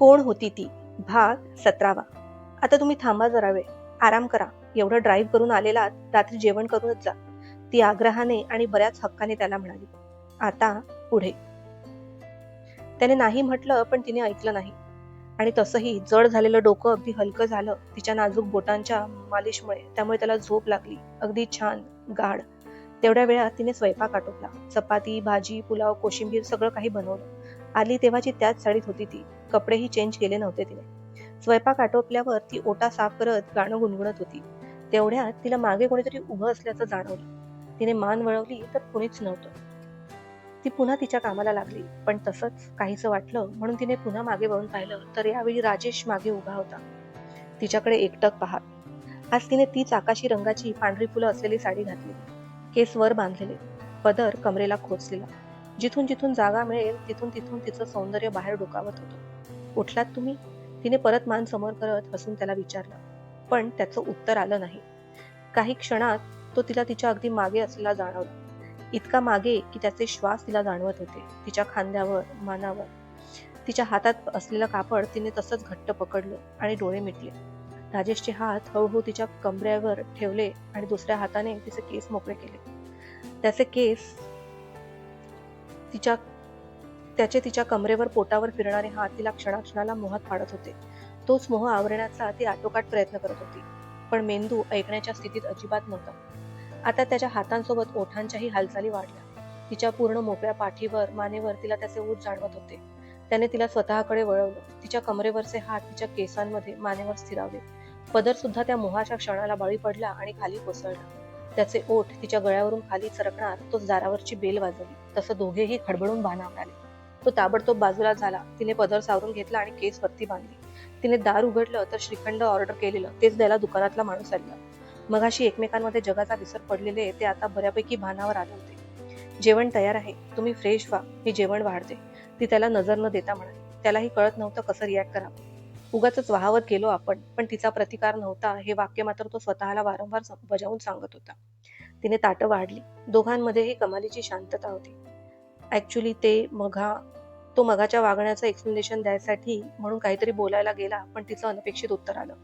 कोण होती ती? भाग सतरावा. आता तुम्ही थांबा जरा वेळ. आराम करा. एवढं ड्राईव्ह करून आलेला रात्री जेवण करूनच जा. ती आग्रहाने आणि बऱ्याच हक्काने त्याला म्हणाली. आता पुढे. त्याने नाही म्हटलं पण तिने ऐकलं नाही. आणि तसंही जड झालेलं डोकं अगदी हलकं झालं. तिच्या नाजूक बोटांच्या मालिशमुळे त्यामुळे त्याला झोप लागली. अगदी छान गाढ. तेवढ्या वेळात तिने स्वयंपाक आटोपला. चपाती भाजी पुलाव कोशिंबीर सगळं काही बनवलं. आली तेव्हाची त्याच साडीत होती ती. कपडेही चेंज केले नव्हते तिने. स्वयंपाक आटोपल्यावर ती ओटा साफ करत गाणं गुणगुणत होती. तेवढ्यात तिला मागे कोणीतरी उभं असल्याचं जाणवलं. तिने मान वळवली तर कुणीच नव्हतं. ती पुन्हा तिच्या कामाला लागली पण तसंच काहीच वाटलं म्हणून तिने पुन्हा मागे वळून पाहिलं तर यावेळी राजेश मागे उभा होता. तिच्याकडे एकटक पाहत आज तिने तीच आकाशी रंगाची पांढरी फुलं असलेली साडी घातली. केस वर बांधलेले. पदर कमरेला खोचलेला. जिथून जिथून जागा मिळेल तिथून तिथून तिचं सौंदर्य बाहेर डोकावत होतं. उठलात तुम्ही? तिने परत मान समोर करत हसून त्याला विचारलं. पण त्याचं उत्तर आलं नाही. काही क्षणात तो तिला तिच्या अगदी मागे असलेला जाणवला. इतका मागे की त्याचे श्वास तिला जाणवत होते तिच्या खांद्यावर मानावर. तिच्या हातात असलेलं कापड तिने तसंच घट्ट पकडलं आणि डोळे मिटले. राजेशचे हात हळूहळू तिच्या कमऱ्यावर ठेवले आणि दुसऱ्या हाताने तिचे केस मोकळे केले. त्याचे केस तिच्या त्याचे तिच्या कमरेवर पोटावर फिरणारे हात तिला क्षणाक्षणाला मोहात पाडत होते. तोच मोह आवरण्याचा ती आटोकाट प्रयत्न करत होती. पण मेंदू ऐकण्याच्या स्थितीत अजिबात नव्हता. आता त्याच्या हातांसोबत ओठांच्याही हालचाली वाढल्या. तिच्या पूर्ण मोकळ्या पाठीवर मानेवर तिला त्याचे ऊत जाणवत होते. त्याने तिला स्वतःकडे वळवलं. तिच्या कमरेवरचे हात तिच्या केसांमध्ये मानेवर स्थिरावले. पदर सुद्धा त्या मोहाच्या क्षणाला बळी पडला आणि खाली कोसळला. त्याचे ओठ तिच्या गळ्यावरून खाली सरकणार तो दारावरची बेल वाजवली तसं दोघेही खडबडून भाना आणले तो ताबडतोब बाजूला झाला. तिने पदर सावरून घेतला आणि केस वरती बांधली. तिने दार उघडलं तर श्रीखंड ऑर्डर केलेलं. तेच द्यायला दुकानातला माणूस आला. मगाशी एकमेकांमध्ये जगाचा विसर पडलेले ते आता बऱ्यापैकी भानावर आले होते. जेवण तयार आहे. तुम्ही फ्रेश व्हा. मी जेवण वाढते. ती त्याला नजर न देता म्हणाली. त्यालाही कळत नव्हतं कसं रिॲक्ट करावं. उगाच वाहवत गेलो आपण पण तिचा प्रतिकार नव्हता. हे वाक्य मात्र तो स्वतःला वारंवार बजावून सांगत होता. तिने ताटं वाढली. दोघांमध्येही कमालीची शांतता होती. ॲक्च्युली ते मघा तो मगाच्या वागण्याचं एक्सप्लेनेशन द्यायसाठी म्हणून काहीतरी बोलायला गेला पण तिचं अनपेक्षित उत्तर आलं.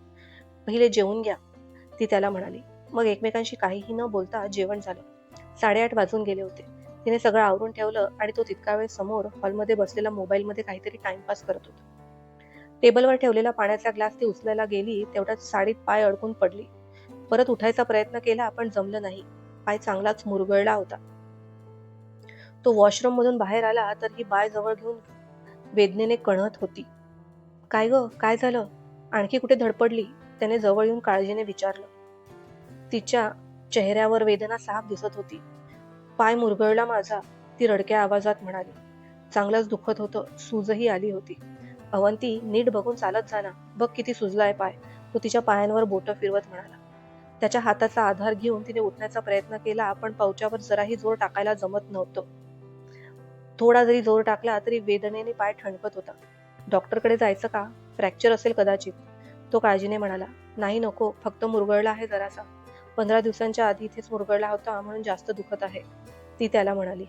पहिले जेवून घ्या ती त्याला म्हणाली. मग एकमेकांशी काहीही न बोलता जेवण झालं. साडेआठ वाजून गेले होते. तिने सगळं आवरून ठेवलं आणि तो तितका वेळ समोर हॉलमध्ये बसलेला मोबाईलमध्ये काहीतरी टाइमपास करत होता. टेबलवर ठेवलेला पाण्याचा ग्लास ती उचलायला गेली तेवढ्यात साडीत पाय अडकून पडली. परत उठायचा प्रयत्न केला पण जमलं नाही. पाय चांगलाच मुरगळला होता. तो वॉशरूममधून बाहेर आला तर ही बाय जवळ घेऊन वेदनेने कणत होती. काय ग? काय झालं? आणखी कुठे धडपडली? त्याने जवळ येऊन काळजीने विचारलं. तिच्या चेहऱ्यावर वेदना साफ दिसत होती. पाय मुरगळला माझा ती रडक्या आवाजात म्हणाली. चांगलंच दुखत होतं सूजही आली होती. अवंती नीट बघून चालत झाला. बघ किती सुजलाय पाय. तो तिच्या पायांवर बोटं फिरवत म्हणाला. त्याच्या हाताचा आधार घेऊन तिने उठण्याचा प्रयत्न केला पण पावच्यावर जराही जोर टाकायला जमत नव्हतं. थोडा जरी जोर टाकला तरी वेदनेने पाय ठणकत होता. डॉक्टरकडे जायचं का? फ्रॅक्चर असेल कदाचित. तो काळजीने म्हणाला नाही नको फक्त मुरगळला आहे जरासा. पंधरा दिवसांच्या आधी इथेच मुरगळला होता म्हणून जास्त दुखत आहे. ती त्याला म्हणाली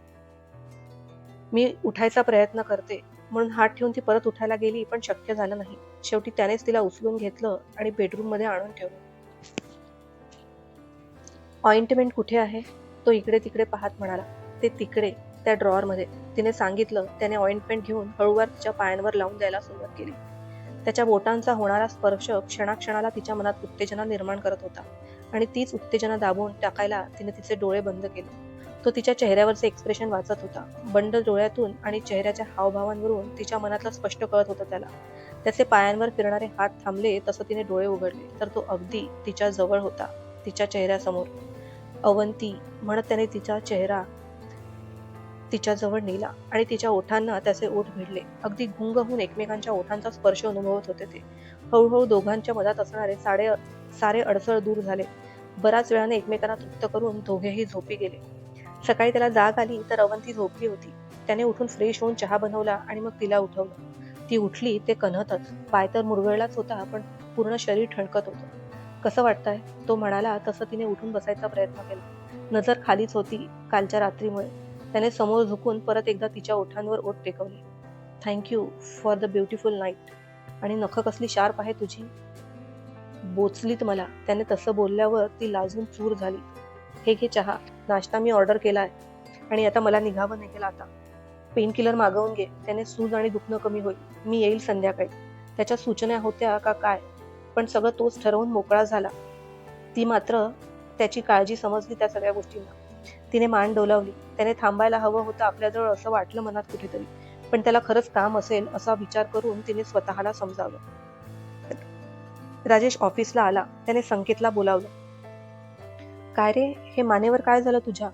मी उठायचा प्रयत्न करते. म्हणून हात ठेवून ती परत उठायला गेली पण शक्य झालं नाही. शेवटी त्यानेच तिला उचलून घेतलं आणि बेडरूममध्ये आणून ठेवलं. ऑइंटमेंट कुठे आहे? तो इकडे तिकडे पाहत म्हणाला ते तिकडे. त्या ड्रॉअरमध्ये तिने सांगितलं त्याने ऑइंटमेंट घेऊन हळूवार तिच्या पायांवर लावून द्यायला सुरुवात केली. त्याच्या बोटांचा होणारा स्पर्श क्षणाक्षणाला तिच्या मनात उत्तेजना निर्माण करत होता आणि तीच उत्तेजना दाबून टाकायला तिने तिचे डोळे बंद केले. तो तिच्या चेहऱ्यावरचे एक्सप्रेशन वाचत होता. बंड डोळ्यातून आणि चेहऱ्याच्या हावभावांवरून तिच्या मनातलं स्पष्ट कळत होतं त्याला. त्याचे पायांवर फिरणारे हात थांबले तसं तिने डोळे उघडले. तर तो अगदी तिच्या जवळ होता तिच्या चेहऱ्यासमोर. अवंती म्हणत त्याने तिचा चेहरा तिच्याजवळ नेला आणि तिच्या ओठांना त्याचे ओठ भिडले. अगदी गुंग होऊन एकमेकांच्या ओठांचा स्पर्श अनुभवत होते ते. हळूहळू दोघांच्या मधात असणारे साडे सारे अडसळ दूर झाले. बराच वेळाने एकमेकांना तृप्त करून दोघेही झोपी गेले. सकाळी त्याला जाग आली तर अवंती झोपली होती. त्याने उठून फ्रेश होऊन चहा बनवला आणि मग तिला उठवलं. ती उठली ते कन्हतच पाय तर मुरगळलाच होता पण पूर्ण शरीर ठणकत होतं. कसं वाटतंय? तो म्हणाला तसं तिने उठून बसायचा प्रयत्न केला. नजर खालीच होती कालच्या रात्रीमुळे. त्याने समोर झुकून परत एकदा तिच्या ओठांवर ओठ टेकवले. Thank you for the beautiful night आणि नख कसली शार्प आहे तुझी. बोचलीत मला. त्याने तसं बोलल्यावर ती लाजून चूर झाली. हे घे चहा. नाश्ता मी ऑर्डर केलाय. आणि आता मला निघावं नाही आता. पेन किलर मागवून घे. त्याने सूज आणि दुखणं कमी होईल. मी येईल संध्याकाळी. त्याच्या सूचना होत्या का काय? पण सगळं तोच ठरवून मोकळा झाला. ती मात्र त्याची काळजी समजली त्या सगळ्या गोष्टींना. तिने मान डोलावली. त्याने थांबायला हवं होतं आपल्याजवळ असं वाटलं मनात कुठेतरी. पण त्याला खरंच काम असेल असा विचार करून तिने स्वतःला समजावलं. राजेश ऑफिसला आला. त्याने संकेतला बोलावलं. काय रे? हे मानेवर काय झालं तुझ्या?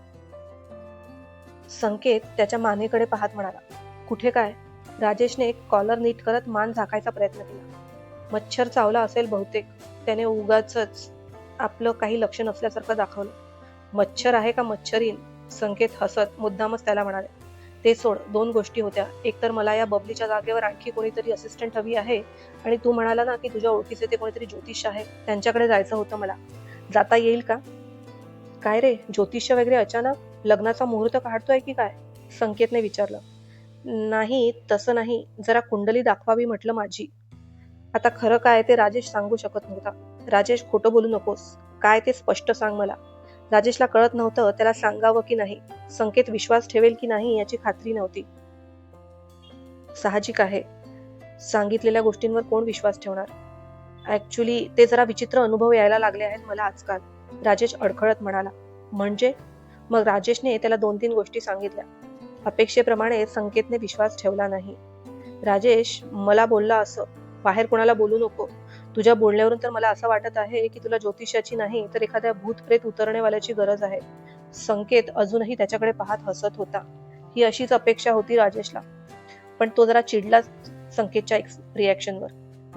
संकेत त्याच्या मानेकडे पाहत म्हणाला. कुठे काय? राजेशने एक कॉलर नीट करत मान झाकायचा प्रयत्न केला. मच्छर चावला असेल बहुतेक. त्याने उगाच आपलं काही लक्ष नसल्यासारखं दाखवलं. मच्छर आहे का मच्छरीन? संकेत हसत मुद्दामच त्याला म्हणाले ते सोड दोन गोष्टी होत्या. एकतर मला या बबलीच्या जागेवर आणखी कोणीतरी असिस्टंट हवी आहे आणि तू म्हणाला ना की तुझ्या ओळखीचे ते कोणीतरी ज्योतिष आहे त्यांच्याकडे जायचं होतं मला. जाता येईल का? काय रे ज्योतिष वगैरे अचानक लग्नाचा मुहूर्त काढतोय की काय? संकेतने विचारलं. नाही तसं नाही. जरा कुंडली दाखवावी म्हटलं माझी. आता खरं काय ते राजेश सांगू शकत नव्हता. राजेश खोटं बोलू नकोस. काय ते स्पष्ट सांग मला. राजेशला कळत नव्हतं त्याला सांगावं की नाही संकेत विश्वास ठेवेल की नाही याची खात्री नव्हती. साहजिक आहे. सांगितलेल्या गोष्टींवर कोण विश्वास ठेवणार? ऍक्च्युली ते जरा विचित्र अनुभव यायला लागले आहेत मला आजकाल. राजेश अडखळत म्हणाला म्हणजे? मग राजेशने त्याला दोन तीन गोष्टी सांगितल्या. अपेक्षेप्रमाणे संकेतने विश्वास ठेवला नाही. राजेश मला बोलला असं. बाहेर कोणाला बोलू नको. तुझ्या बोलण्यावरून तर मला असं वाटत आहे की तुला ज्योतिषाची नाही तर एखाद्या भूत प्रेत उतरणेवाल्याची गरज आहे. संकेत अजूनही त्याच्याकडे पाहत हसत होता. ही अशीच अपेक्षा होती राजेशला. पण तो जरा चिडला संकेतच्या रिॲक्शनवर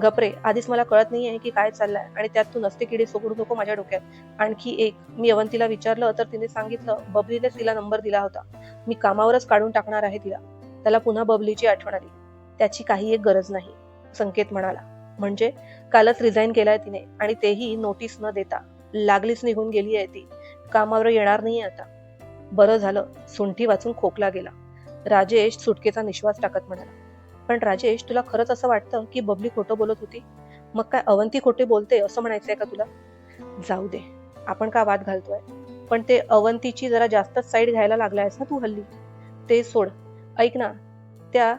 गपरे आधीच मला कळत नाहीये की काय चाललंय आणि त्यात तू नसते किडे सोडू नको माझ्या डोक्यात. आणखी एक मी अवंतीला विचारलं तर तिने सांगितलं बबलीनेच तिला नंबर दिला होता. मी कामावरच काढून टाकणार आहे तिला. त्याला पुन्हा बबलीची आठवण आली. त्याची काही एक गरज नाही संकेत म्हणाला. म्हणजे कालच रिझाईन केलाय तिने आणि तेही नोटीस न देता. लागलीच निघून गेली आहे ती. कामावर येणार नाही आता. बरं झालं सुंठी वाचून खोकला गेला. राजेश सुटकेचा निश्वास टाकत म्हणाला पण राजेश तुला खरंच असं वाटतं की बबली खोटं बोलत होती? मग काय अवंती खोटे बोलते असं म्हणायचंय का तुला? जाऊ दे आपण का वाद घालतोय? पण ते अवंतीची जरा जास्तच साईड घ्यायला लागलायस ना तू हल्ली. ते सोड. ऐक ना त्या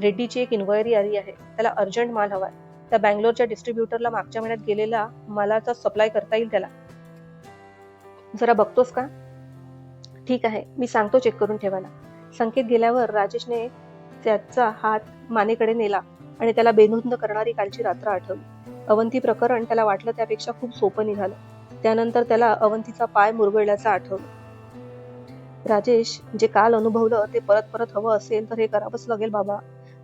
रेड्डीची एक इन्क्वायरी आली आहे. त्याला अर्जंट माल हवाय. त्या बँगलोरच्या डिस्ट्रीब्युटरला मागच्या महिन्यात गेलेला मालाचा सप्लाय करता येईल त्याला. जरा बघतोस का? ठीक आहे मी सांगतो चेक करून ठेवायला. संकेत गेल्यावर राजेशने त्याचा हात मानेकडे नेला आणि त्याला बेधुंद करणारी कालची रात्र आठवली. अवंती प्रकरण त्याला वाटलं त्यापेक्षा खूप सोपं निघालं. त्यानंतर त्याला अवंतीचा पाय मुरगळल्याचं आठवलं. राजेश जे काल अनुभवलं ते परत परत हवं असेल तर हे करावंच लागेल बाबा.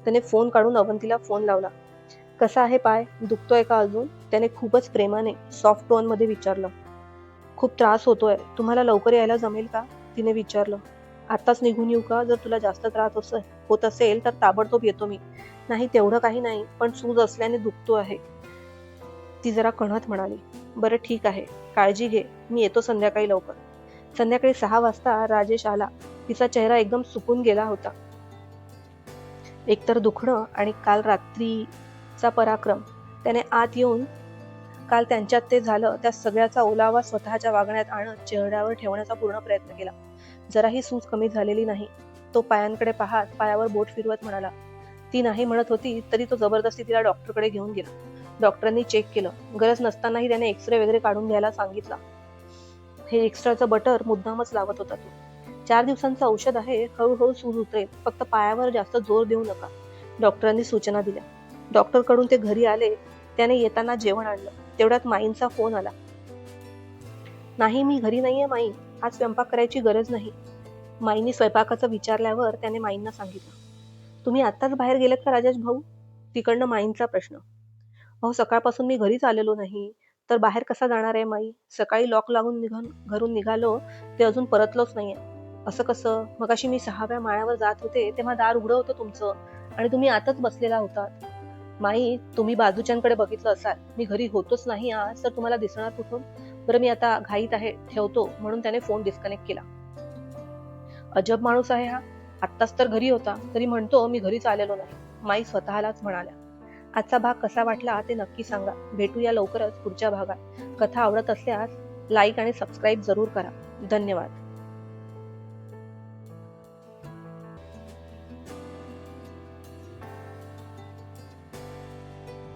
त्याने फोन काढून अवंतीला फोन लावला. कसा आहे पाय? दुखतोय का अजून? त्याने खूपच प्रेमाने सॉफ्ट टोनमध्ये विचारलं. खूप त्रास होतोय. तुम्हाला लवकर यायला जमेल का? तिने विचारलं. आत्ताच निघून येऊ का? जर तुला जास्त त्रास असं होत असेल तर ताबडतोब येतो मी. नाही तेवढं काही नाही पण सूज असल्याने दुखतो आहे. ती जरा कणत म्हणाली. बरं ठीक आहे. काळजी घे. मी येतो संध्याकाळी लवकर. संध्याकाळी सहा वाजता राजेश आला. तिचा चेहरा एकदम सुकून गेला होता. एकतर दुखणं आणि काल रात्री त्याचा पराक्रम. त्याने आत येऊन काल त्यांच्यात ते झालं त्या सगळ्याचा ओलावा स्वतःच्या वागण्यात आणत चेहऱ्यावर ठेवण्याचा पूर्ण प्रयत्न केला. जराही सूज कमी झालेली नाही. तो पायांकडे पाहत पायावर बोट फिरवत म्हणाला ती नाही म्हणत होती तरी तो जबरदस्ती तिला डॉक्टरकडे घेऊन गेला. डॉक्टरांनी चेक केलं. गरज नसतानाही त्याने एक्सरे वगैरे काढून घ्यायला सांगितला. हे एक्स्ट्राचं बटर मुद्दामच लावत होता तो. चार दिवसांचं औषध आहे हळूहळू सूज उतरेल. फक्त पायावर जास्त जोर देऊ नका. डॉक्टरांनी सूचना दिल्या. डॉक्टरकडून ते घरी आले त्याने येताना जेवण आणलं. तेवढ्यात माईंचा फोन आला. नाही मी घरी नाहीये माई. आज स्वयंपाक करायची गरज नाही. माईंनी स्वयंपाकाचं विचारल्यावर त्याने माईंना सांगितलं तुम्ही आत्ताच बाहेर गेलेत का राजेश भाऊ? तिकडनं माईंचा प्रश्न अहो सकाळपासून मी घरीच आलेलो नाही. तर बाहेर कसा जाणार आहे माई? सकाळी लॉक लागून निघून घरून निघालो ते अजून परतलोच नाहीये. असं कसं? मगाशी मी सहाव्या माळ्यावर जात होते तेव्हा दार उघडं होतं तुमचं आणि तुम्ही आताच बसलेला होतात. माई तुम्ही बाजूच्यांकडे बघितलं असाल. मी घरी होतोच नाही आज तर तुम्हाला दिसणार कुठून? बरं मी आता घाईत आहे ठेवतो म्हणून त्याने फोन डिस्कनेक्ट केला. अजब माणूस आहे हा. आत्ताच तर घरी होता तरी म्हणतो मी घरीच आलेलो नाही. माई स्वतःलाच म्हणाल्या. आजचा भाग कसा वाटला ते नक्की सांगा. भेटूया लवकरच पुढच्या भागात. कथा आवडत असल्यास लाईक आणि सबस्क्राईब जरूर करा. धन्यवाद.